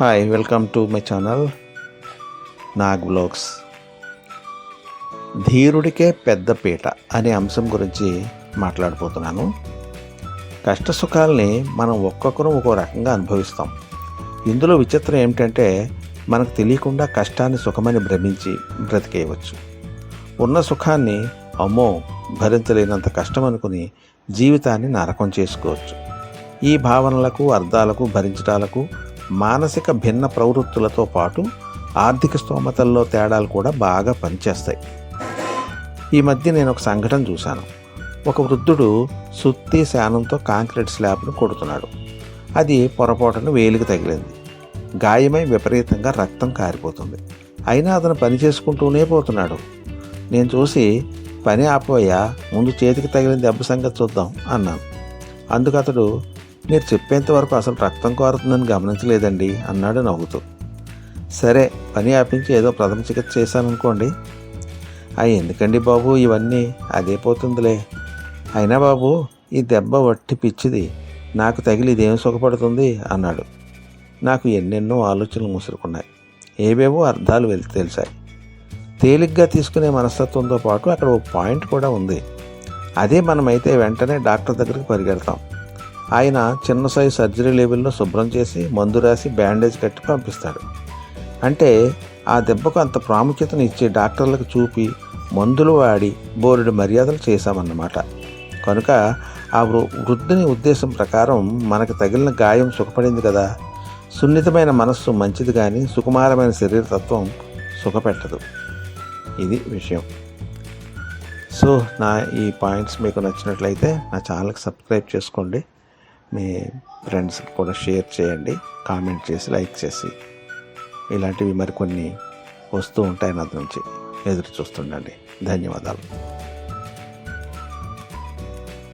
Hi welcome to my channel Nag blogs ధీరుడికే పెద్ద పీట అనే అంశం గురించి మాట్లాడబోతున్నాను. కష్ట సుఖాల్ని మనం ఒక్కొక్కరు ఒక్కో రకంగా అనుభవిస్తాం. ఇందులో విచిత్రం ఏమిటంటే మనకు తెలియకుండా కష్టాన్ని సుఖమని భ్రమించి బ్రతికేయవచ్చు. ఉన్న సుఖాన్ని అమ్మో భరించలేనంత కష్టం అనుకుని జీవితాన్ని నరకం చేసుకోవచ్చు. ఈ భావనలకు అర్థాలకు భరించటాలకు మానసిక భిన్న ప్రవృత్తులతో పాటు ఆర్థిక స్తోమతల్లో తేడాలు కూడా బాగా పనిచేస్తాయి. ఈ మధ్య నేను ఒక సంఘటన చూశాను. ఒక వృద్ధుడు సుత్తి శానంతో కాంక్రీట్ స్లాబ్ను కొడుతున్నాడు. అది పొరపాటున వేలికి తగిలింది. గాయమై విపరీతంగా రక్తం కారిపోతుంది. అయినా అతను పని చేసుకుంటూనే పోతున్నాడు. నేను చూసి పని ఆపోయా ముందు చేతికి తగిలిన దెబ్బ సంగతి చూద్దాం అన్నాను. అందుకు అతడు మీరు చెప్పేంత వరకు అసలు రక్తం కారుతుందని గమనించలేదండి అన్నాడు నవ్వుతూ. సరే పని ఆపించి ఏదో ప్రథమ చికిత్స చేశాననుకోండి. అవి ఎందుకండి బాబు ఇవన్నీ? అదే పోతుందిలే. అయినా బాబు ఈ దెబ్బ వట్టి పిచ్చిది. నాకు తగిలి ఇదేం సుఖపడుతుంది? అన్నాడు. నాకు ఎన్నెన్నో ఆలోచనలు ముసురుకున్నాయి. ఏవేవో అర్థాలు వెళి తెలిసాయి. తేలిగ్గా తీసుకునే మనస్తత్వంతో పాటు అక్కడ ఓ పాయింట్ కూడా ఉంది. అదే మనమైతే వెంటనే డాక్టర్ దగ్గరికి పరిగెడతాం. ఆయన చిన్న సైజు సర్జరీ లేబుల్లో శుభ్రం చేసి మందు రాసి బ్యాండేజ్ కట్టి పంపిస్తాడు. అంటే ఆ దెబ్బకు అంత ప్రాముఖ్యతను ఇచ్చే డాక్టర్లకు చూపి మందులు వాడి బోరుడు మర్యాదలు చేశామన్నమాట. కనుక ఆ వృ- వృద్ధుని ఉద్దేశం ప్రకారం మనకు తగిలిన గాయం సుఖపడింది కదా. సున్నితమైన మనస్సు మంచిది కానీ సుకుమారమైన శరీరతత్వం సుఖపెట్టదు. ఇది విషయం. సో నా ఈ పాయింట్స్ మీకు నచ్చినట్లయితే నా ఛానల్కి సబ్స్క్రైబ్ చేసుకోండి. మీ ఫ్రెండ్స్కి కూడా షేర్ చేయండి కామెంట్ చేసి లైక్ చేసి. ఇలాంటివి మరికొన్ని వస్తూ ఉంటాయి నా నుంచి. ఎదురు చూస్తుండండి. ధన్యవాదాలు.